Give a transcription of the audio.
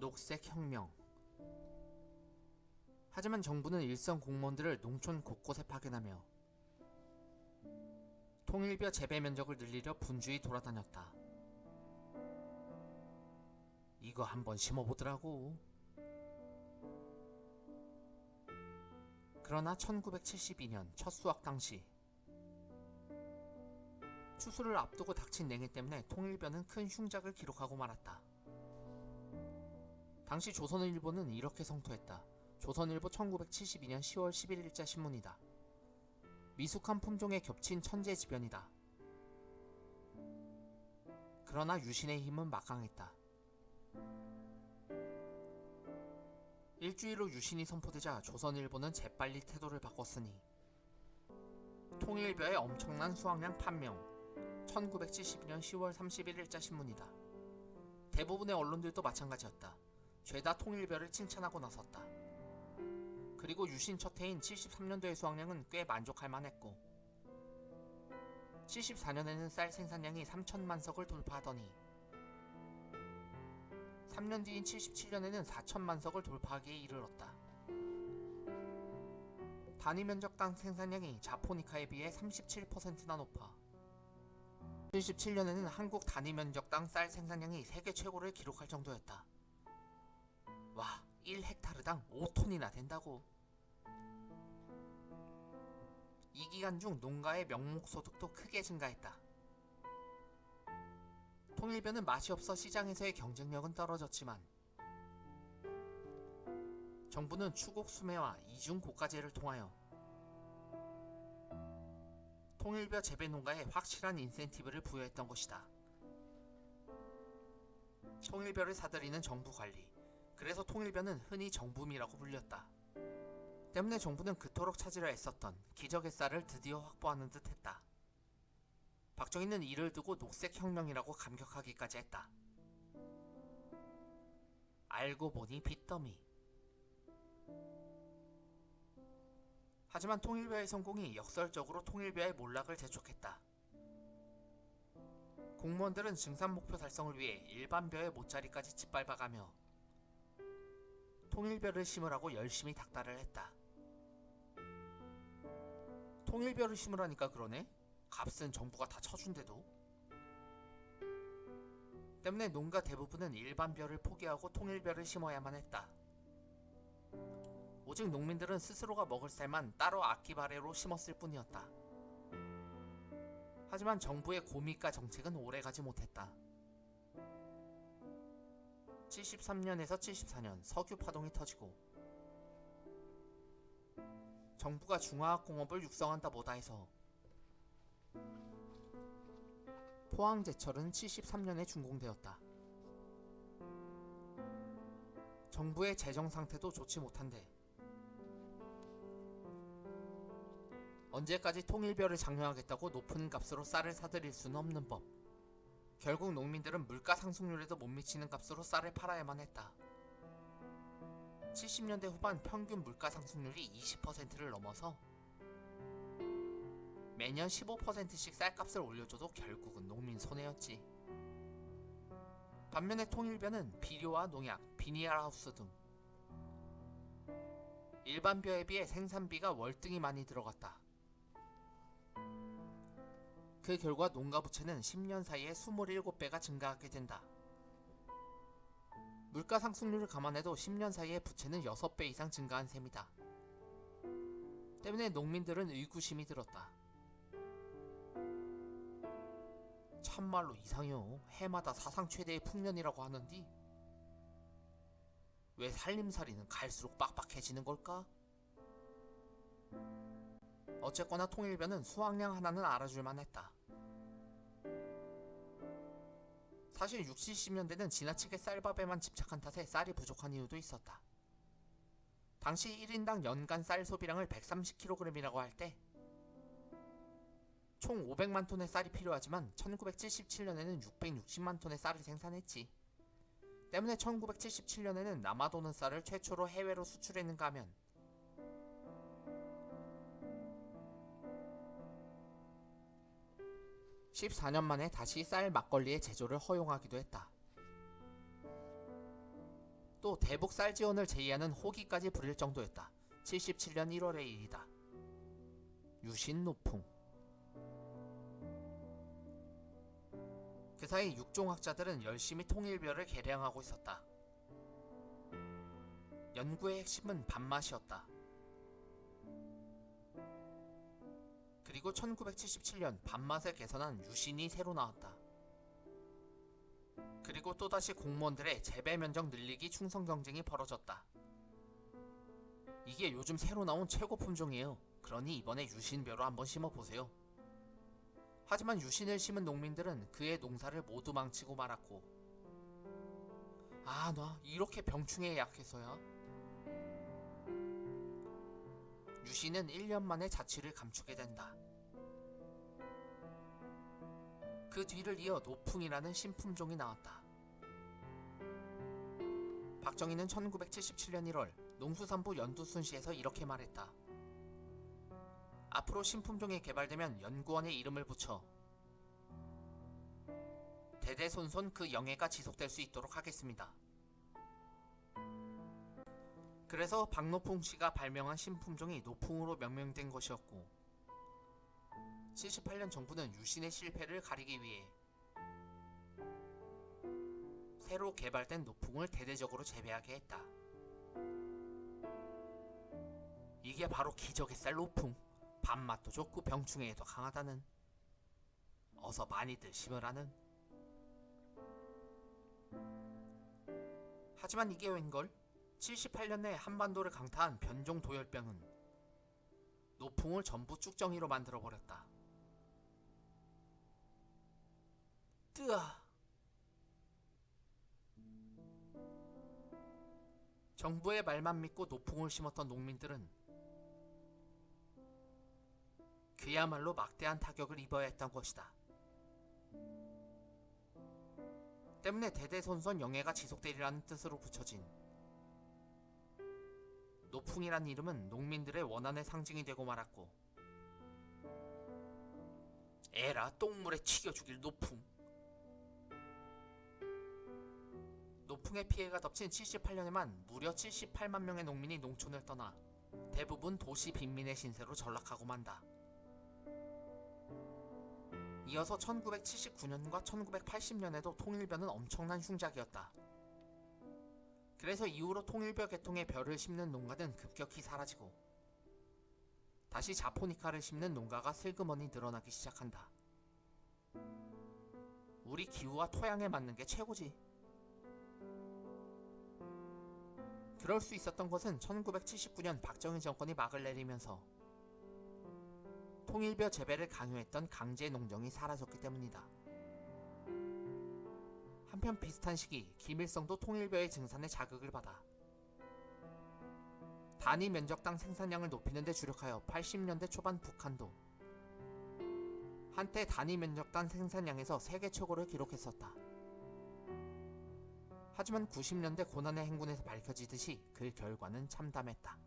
녹색 혁명. 하지만 정부는 일선 공무원들을 농촌 곳곳에 파견하며 통일벼 재배 면적을 늘리려 분주히 돌아다녔다. 이거 한번 심어보더라고. 그러나 1972년 첫 수확 당시 추수를 앞두고 닥친 냉해 때문에 통일벼는 큰 흉작을 기록하고 말았다. 당시 조선일보는 이렇게 성토했다. 조선일보 1972년 10월 11일자 신문이다. 미숙한 품종에 겹친 천재지변이다. 그러나 유신의 힘은 막강했다. 일주일 후 유신이 선포되자 조선일보는 재빨리 태도를 바꿨으니 통일벼의 엄청난 수확량 판명 1972년 10월 31일자 신문이다. 대부분의 언론들도 마찬가지였다. 죄다 통일벼를 칭찬하고 나섰다. 그리고 유신 첫 해인 73년도의 수확량은 꽤 만족할 만했고 74년에는 쌀 생산량이 3천만 석을 돌파하더니 3년 뒤인 77년에는 4천만 석을 돌파하기에 이르렀다. 단위 면적당 생산량이 자포니카에 비해 37%나 높아 77년에는 한국 단위 면적당 쌀 생산량이 세계 최고를 기록할 정도였다. 와, 1헥타르당 5톤이나 된다고. 이 기간 중 농가의 명목 소득도 크게 증가했다. 통일벼는 맛이 없어 시장에서의 경쟁력은 떨어졌지만 정부는 추곡 수매와 이중 고가제를 통하여 통일벼 재배 농가에 확실한 인센티브를 부여했던 것이다. 통일벼를 사들이는 정부 관리. 그래서 통일벼는 흔히 정부미라고 불렸다. 때문에 정부는 그토록 찾으려 애썼던 기적의 쌀을 드디어 확보하는 듯 했다. 박정희는 이를 두고 녹색 혁명이라고 감격하기까지 했다. 알고 보니 빚더미. 하지만 통일벼의 성공이 역설적으로 통일벼의 몰락을 재촉했다. 공무원들은 증산 목표 달성을 위해 일반벼의 모짜리까지 짓밟아가며 통일벼를 심으라고 열심히 닥달을 했다. 통일벼를 심으라니까 그러네? 값은 정부가 다 쳐준대도. 때문에 농가 대부분은 일반벼를 포기하고 통일벼를 심어야만 했다. 오직 농민들은 스스로가 먹을 쌀만 따로 아키바레로 심었을 뿐이었다. 하지만 정부의 고미가 정책은 오래가지 못했다. 73년에서 74년 석유 파동이 터지고 정부가 중화학 공업을 육성한다 보다 해서 포항 제철은 73년에 준공되었다. 정부의 재정 상태도 좋지 못한데 언제까지 통일벼를 장려하겠다고 높은 값으로 쌀을 사들일 수는 없는 법. 결국 농민들은 물가 상승률에도 못 미치는 값으로 쌀을 팔아야만 했다. 70년대 후반 평균 물가 상승률이 20%를 넘어서 매년 15%씩 쌀값을 올려줘도 결국은 농민 손해였지. 반면에 통일벼는 비료와 농약, 비니얼하우스 등 일반 벼에 비해 생산비가 월등히 많이 들어갔다. 그 결과 농가 부채는 10년 사이에 27배가 증가하게 된다. 물가 상승률을 감안해도 10년 사이에 부채는 6배 이상 증가한 셈이다. 때문에 농민들은 의구심이 들었다. 참말로 이상해요. 해마다 사상 최대의 풍년이라고 하는디 왜 살림살이는 갈수록 빡빡해지는 걸까? 어쨌거나 통일벼는 수확량 하나는 알아줄만 했다. 사실 60, 70년대는 지나치게 쌀밥에만 집착한 탓에 쌀이 부족한 이유도 있었다. 당시 1인당 연간 쌀 소비량을 130kg이라고 할 때 총 500만 톤의 쌀이 필요하지만 1977년에는 660만 톤의 쌀을 생산했지. 때문에 1977년에는 남아도는 쌀을 최초로 해외로 수출했는가 하면 14년 만에 다시 쌀 막걸리의 제조를 허용하기도 했다. 또 대북 쌀 지원을 제의하는 호기까지 부릴 정도였다. 77년 1월의 일이다. 유신 노풍. 그 사이 육종학자들은 열심히 통일별을 개량하고 있었다. 연구의 핵심은 밥맛이었다. 그리고 1977년 밥맛을 개선한 유신이 새로 나왔다. 그리고 또다시 공무원들의 재배 면적 늘리기 충성 경쟁이 벌어졌다. 이게 요즘 새로 나온 최고 품종이에요. 그러니 이번에 유신벼로 한번 심어보세요. 하지만 유신을 심은 농민들은 그의 농사를 모두 망치고 말았고 아 나 이렇게 병충해에 약해서야 유신은 1년 만에 자취를 감추게 된다. 그 뒤를 이어 노풍이라는 신품종이 나왔다. 박정희는 1977년 1월 농수산부 연두순시에서 이렇게 말했다. 앞으로 신품종이 개발되면 연구원의 이름을 붙여 대대손손 그 영예가 지속될 수 있도록 하겠습니다. 그래서 박노풍 씨가 발명한 신품종이 노풍으로 명명된 것이었고 78년 정부는 유신의 실패를 가리기 위해 새로 개발된 노풍을 대대적으로 재배하게 했다. 이게 바로 기적의 쌀 노풍. 밥맛도 좋고 병충해에도 강하다는. 어서 많이들 심으라는. 하지만 이게 웬걸? 78년 내 한반도를 강타한 변종 도열병은 노풍을 전부 쭉정이로 만들어 버렸다. 뜨아. 정부의 말만 믿고 노풍을 심었던 농민들은 그야말로 막대한 타격을 입어야 했던 것이다. 때문에 대대손손 영예가 지속되리라는 뜻으로 붙여진 노풍이란 이름은 농민들의 원한의 상징이 되고 말았고 에라 똥물에 튀겨 죽일 노풍 노풍의 피해가 덮친 78년에만 무려 78만 명의 농민이 농촌을 떠나 대부분 도시 빈민의 신세로 전락하고 만다. 이어서 1979년과 1980년에도 통일벼는 엄청난 흉작이었다. 그래서 이후로 통일벼 계통의 벼를 심는 농가는 급격히 사라지고 다시 자포니카를 심는 농가가 슬그머니 늘어나기 시작한다. 우리 기후와 토양에 맞는 게 최고지. 그럴 수 있었던 것은 1979년 박정희 정권이 막을 내리면서 통일벼 재배를 강요했던 강제 농정이 사라졌기 때문이다. 한편 비슷한 시기 김일성도 통일벼의 증산에 자극을 받아 단위 면적당 생산량을 높이는 데 주력하여 80년대 초반 북한도 한때 단위 면적당 생산량에서 세계 최고를 기록했었다. 하지만 90년대 고난의 행군에서 밝혀지듯이 그 결과는 참담했다.